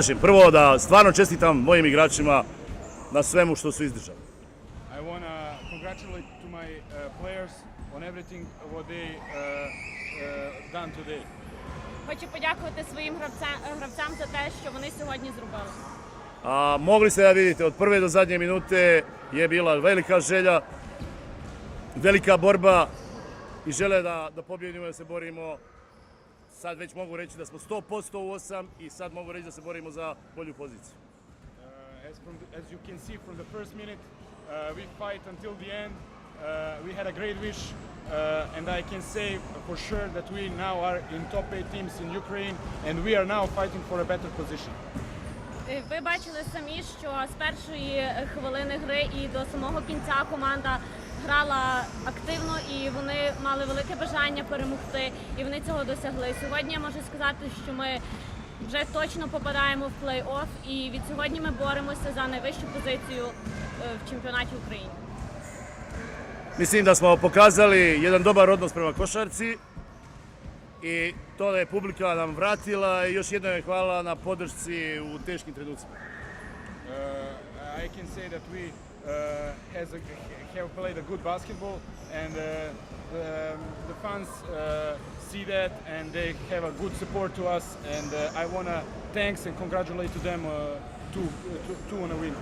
Kažem, prvo da stvarno čestitam mojim igračima na svemu što su izdržali. I want to congratulate to my uh, players on everything what they uh, uh, done today. Хочу подякувати своїм гравцям, гравцям за те, що вони сьогодні зробили. A mogli ste da vidite, od prve do zadnje minute je bila velika želja, velika borba i žele da, da pobjedimo, da se borimo. Sad već mogu reći da smo 100% u osam i sad mogu reći da se borimo za bolju poziciju. Uh, as, from the, as you can see from the first minute, uh, we fight until the end. Uh, we had a great wish, uh, and I can say for sure that we now are in top eight teams in Ukraine, and we are now fighting for a better position. Е, Ви бачили самі, що з першої е, хвилини гри і до самого кінця команда грала активно мали велике бажання перемогти, і вони цього досягли. Сьогодні я можу сказати, що ми вже точно попадаємо в плей-офф, і від сьогодні ми боремося за найвищу позицію е, в чемпіонаті України. Mislim da smo pokazali jedan dobar odnos prema košarci i to da je publika nam vratila i još jednom je hvala na podršci u teškim trenucima. Uh, I can say that we uh, has a, have played a good basketball, and uh, um, the fans uh, see that, and they have a good support to us. And uh, I wanna thanks and congratulate to them uh, to to, to wanna win.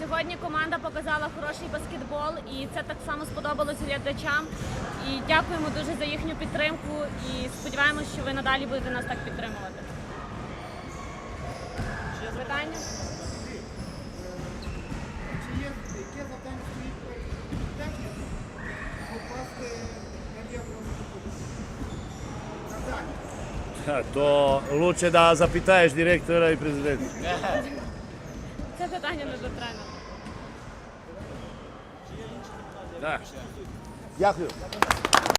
Сьогодні команда показала хороший баскетбол, і це так само сподобалось глядачам. І дякуємо дуже за їхню підтримку. І сподіваємось, що ви надалі будете нас так підтримувати. Питання? To luče da zapitaješ direktora i prezidenta. Це питання не до тренера. Da. Дякую.